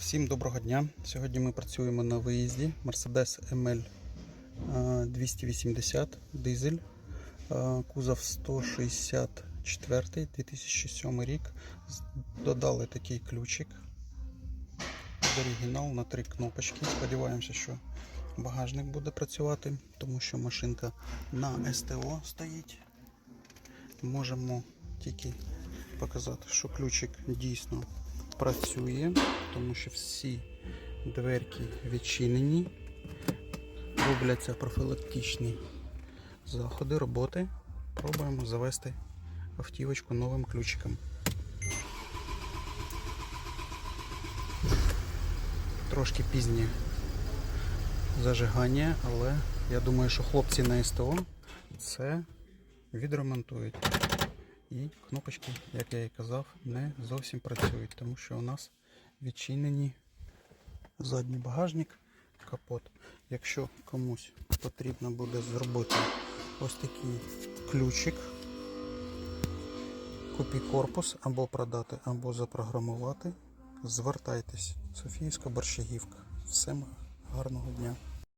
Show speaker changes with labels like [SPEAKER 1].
[SPEAKER 1] Всім доброго дня. Сьогодні ми працюємо на виїзді Mercedes ML е, 280 дизель, кузов 164 2007 рік. Додали такий ключик. Оригінал на три кнопочки. Сподіваємося, що багажник буде працювати, тому що машинка на СТО стоїть. Можемо тільки показати, що ключик дійсно працює, тому що всі дверки відчинені. Робляться профілактичні заходи роботи. Пробуємо завести автівочку новим ключиком. Трошки пізнє зажигання, але я думаю, що хлопці на СТО це відремонтують. І кнопочки, як я і казав, не зовсім працюють, тому що у нас відчинені задній багажник, капот. Якщо комусь потрібно буде зробити ось такий ключик, купі корпус або продати, або запрограмувати, звертайтесь. Софіївська борщагівка. Всім гарного дня.